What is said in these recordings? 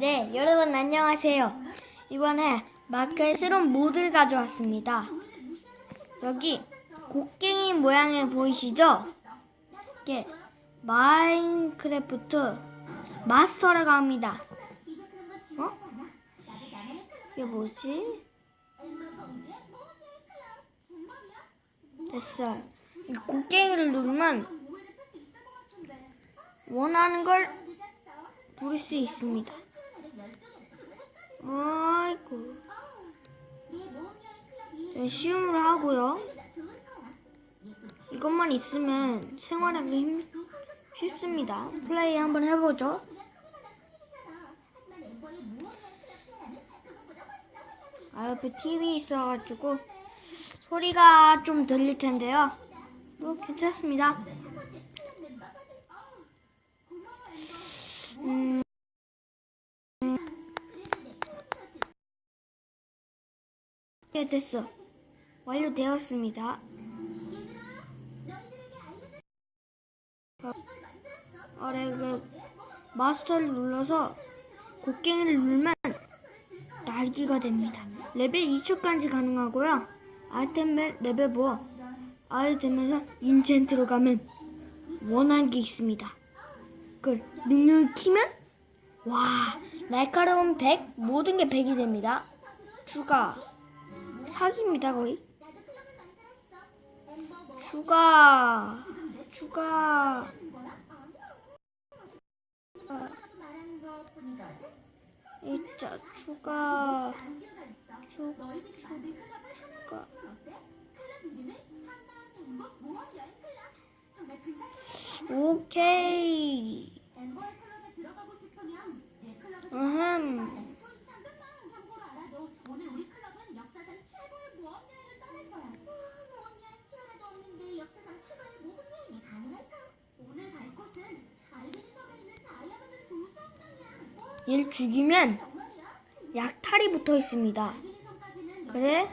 네, 여러분 안녕하세요. 이번에 마크의 새로운 모드를 가져왔습니다. 여기 곡괭이 모양이 보이시죠? 이게 마인크래프트 마스터라고 합니다. 어? 이게 뭐지? 됐어요. 이 곡괭이를 누르면 원하는 걸 부를 수 있습니다. 아이고. 네, 시음을 하고요. 이것만 있으면 생활하기 힘, 쉽습니다. 플레이 한번 해보죠. 아, 옆에 TV 있어가지고 소리가 좀 들릴 텐데요. 뭐 괜찮습니다. 음, 네, 됐어. 완료되었습니다. 아래 그 마스터를 눌러서 곡괭이를 누르면 날기가 됩니다. 레벨 2초까지 가능하고요. 아이템 레- 레벨 4 아이템에서 인챈트로 가면 원하는 게 있습니다. 그걸 능력을 키면 와 날카로운 100 모든 게 100이 됩니다. 추가 사기입니다 거의. 추가 추가. 아, 이자 추가 추, 추, 추가. 오케이. 음 얘를 죽이면 약탈이 붙어 있습니다. 그래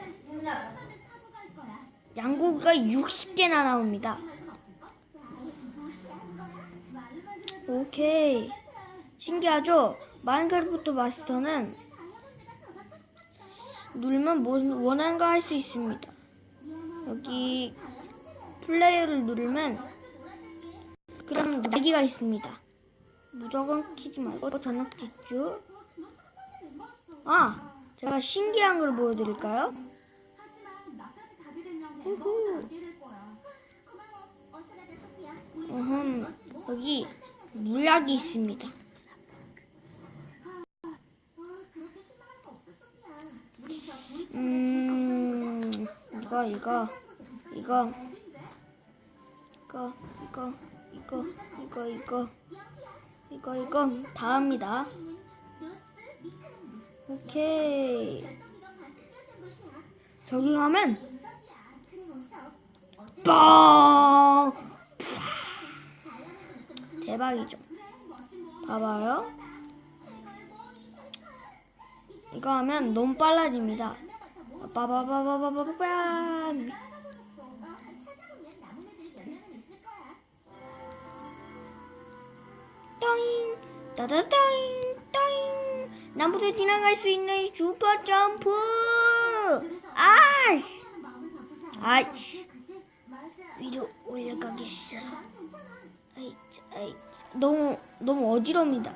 양고기가 60개나 나옵니다. 오케이 신기하죠? 마인크래프트 마스터는 누르면 뭐 원하는 거 할 수 있습니다. 여기 플레이어를 누르면 그럼 날개가 있습니다. 무조건 키지 말고 저녁 집중. 아, 제가 신기한 걸 보여드릴까요? 우후. 어흠, 여기 물약이 있습니다. 음, 이거, 이거, 이거, 이거, 이거, 이거, 이거, 이거, 이거, 이거 다 합니다. 오케이. 가면 빵! 대박이죠. 봐봐요. 이거 하면 너무 빨라집니다. 빠바바바바바밤. 따다떠잉, 떠잉. 나무도 지나갈 수 있는 슈퍼 점프. 아이씨, 아이씨. 위로 올라가겠어. 아이, 아이, 너무 너무 어지럽니다.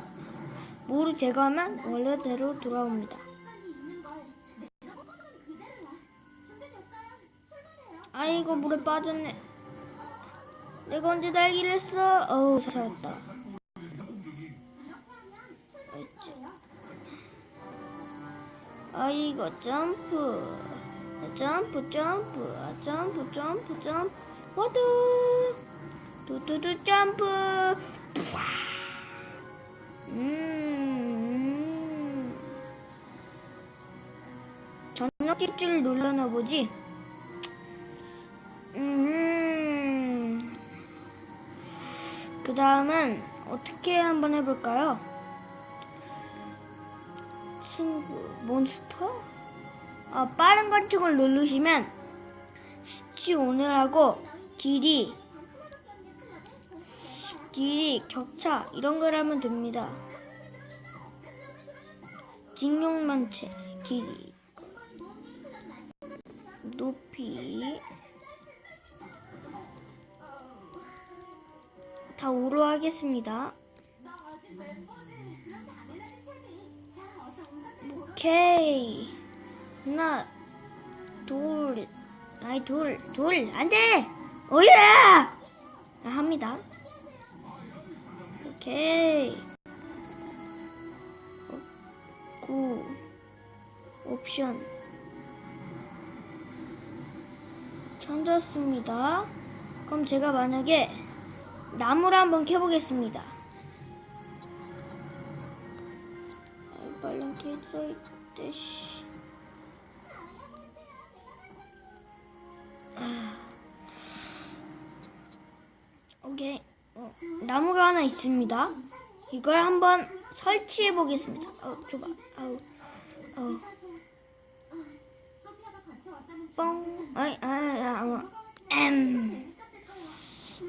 모두 제거하면 원래대로 돌아옵니다. 아이고 물에 빠졌네. 내가 언제 날기를 했어? 어우 살았다. 아이고 점프, 점프 점프, 아, 점프 점프 점프, 와두, 두두두 점프. 음. 저녁 집줄 눌러놔 보지. 음. 그 다음은 어떻게 한번 해볼까요? 친구 몬스터? 아 빠른 건축을 누르시면 스치 오늘하고 길이 길이, 격차 이런 걸 하면 됩니다. 직육면체 길이 높이 다 5로 하겠습니다. 오케이. 하나, 둘, 아이 둘, 둘, 안 돼! 오야! 아, 합니다. 오케이. 어, 구, 옵션. 찾았습니다. 그럼 제가 만약에 나무를 한번 캐보겠습니다. 빨리 캐져 있대, 씨. 오케이. 어, 나무가 하나 있습니다. 이걸 한번 설치해 보겠습니다. 어, 줘봐. 아우, 아우. 뻥. 아이, 아이, 아우. 엠.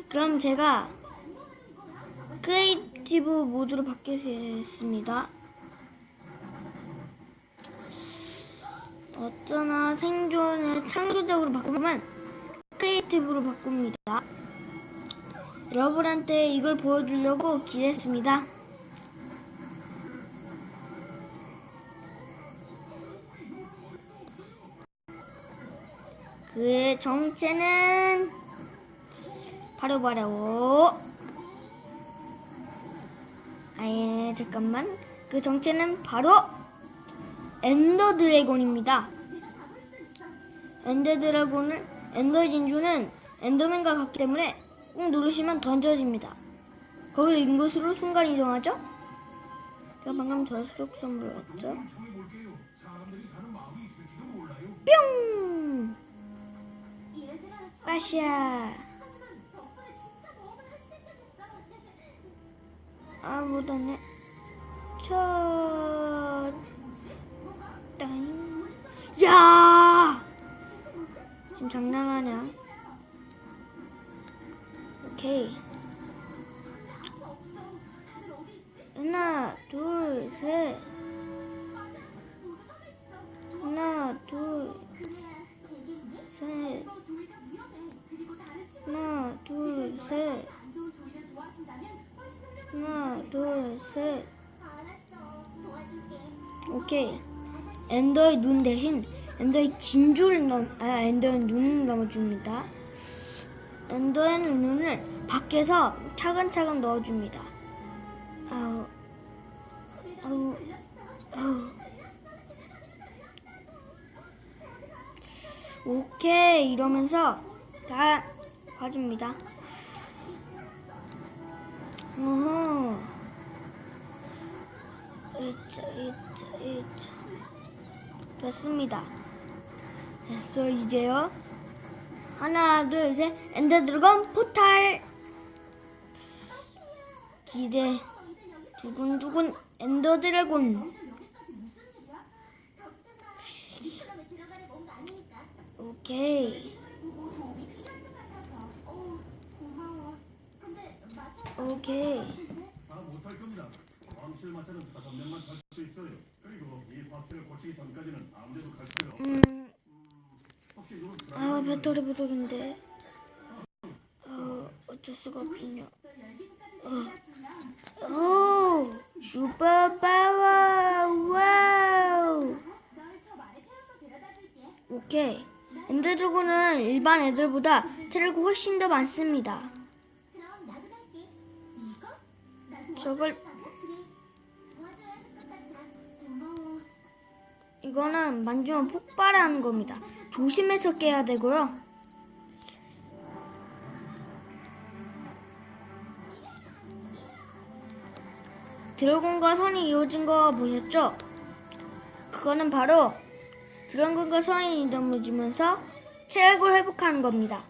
그럼 제가 크리에이티브 모드로 바뀌겠습니다. 어쩌나 생존을 창조적으로 바꾸면 크리에이티브로 바꿉니다. 여러분한테 이걸 보여주려고 기대했습니다. 그의 정체는 바로 바로 아예 잠깐만 그 정체는 바로 엔더 드래곤입니다. 엔더 드래곤을 엔더 진주는 엔더맨과 같기 때문에 꾹 누르시면 던져집니다. 거기를 인곳으로 순간 이동하죠? 제가 방금 저속 선물 왔죠? 뿅! 빠시야. 아, 못하네. 첫, 셋. 하나, 둘, 셋. 오케이. 엔더의 눈 대신 엔더의 진주를 넣, 아, 엔더의 눈을 넣어줍니다. 엔더의 눈을 밖에서 차근차근 넣어줍니다. 아우, 아우, 아우. 오케이 이러면서 다 가집니다. 어허. 이자, 이자, 이자. 됐습니다. 됐어, 이제요. 하나, 둘, 셋. 엔더 드래곤 포탈. 기대. 두근두근 엔더 드래곤. 오케이. 오케이. 다 못할 겁니다. 왕실 마차는 다섯 명만 탈 수 있어요. 그리고 이 바퀴를 고치기 전까지는 아무데도 갈 수요. 음, 혹시 누구 아 배터리 부족인데. 어, 어쩔 수가 없군요. 어. 오, 슈퍼 파워, 와우. 오케이. 엔더드래곤은 일반 애들보다 체력이 훨씬 더 많습니다. 저걸 이거는 만지면 폭발하는 겁니다. 조심해서 깨야 되고요. 드래곤과 선이 이어진 거 보셨죠? 그거는 바로 드래곤과 선이 이어지면서 체력을 회복하는 겁니다.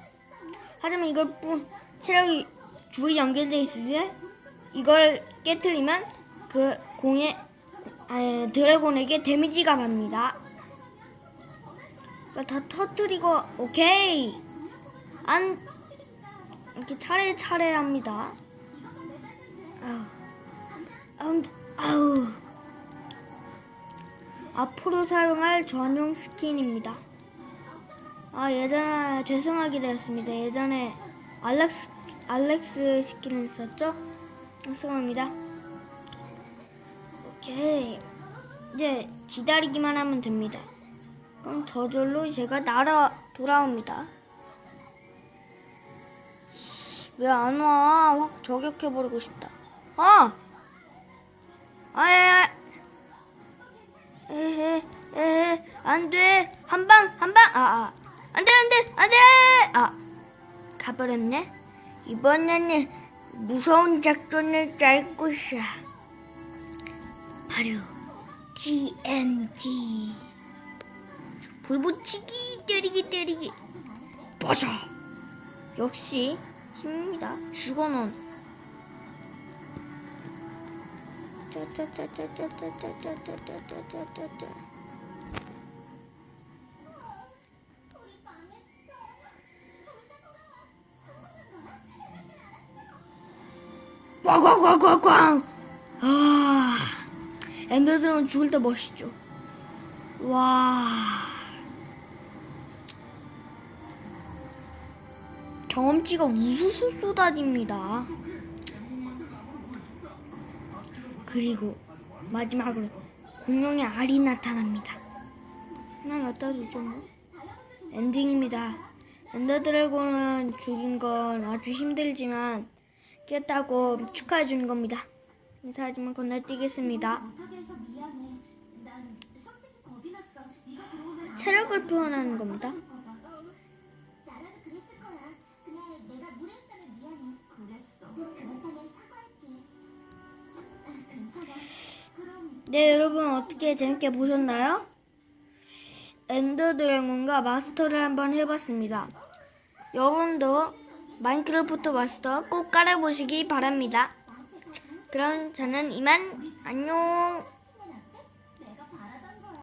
하지만 이걸 뿐 체력이 줄이 연결돼 있을 때 이걸 깨뜨리면 그 공에 아니, 드래곤에게 데미지가 갑니다. 다 터뜨리고 오케이 안 이렇게 차례 차례 합니다. 아우 아우 아우 앞으로 사용할 전용 스킨입니다. 아 예전에 죄송하게 되었습니다. 예전에 알렉스 알렉스 스킨을 썼죠? 죄송합니다. 오케이 이제 기다리기만 하면 됩니다. 그럼 저절로 제가 날아 돌아옵니다. 왜 안 와? 확 저격해버리고 싶다. 아! 아야! 에헤, 에헤, 안 돼! 한 방, 한 방! 아, 아. 안 돼, 안 돼, 안 돼! 아, 가버렸네? 이번에는 무서운 작전을 짤 것이야. 바로 TNT. 불 붙이기, 때리기, 때리기. 맞아! 역시 힘입니다. 죽어놓은. 짜짜짜짜짜짜짜짜짜짜짜 꽝꽝꽝꽝꽝. 아, 엔더드론 죽을 때 멋있죠. 와. 경험치가 우수수 쏟아집니다. 그리고 마지막으로 공룡의 알이 나타납니다. 하나 갖다 주죠 뭐. 엔딩입니다. 엔더 드래곤은 죽인 건 아주 힘들지만 깼다고 축하해 주는 겁니다. 사하지만 건너뛰겠습니다. 체력을 표현하는 겁니다. 네 여러분 어떻게 재밌게 보셨나요? 엔더 드래곤과 마스터를 한번 해봤습니다. 여러분도 마인크래프트 마스터 꼭 깔아보시기 바랍니다. 그럼 저는 이만 안녕.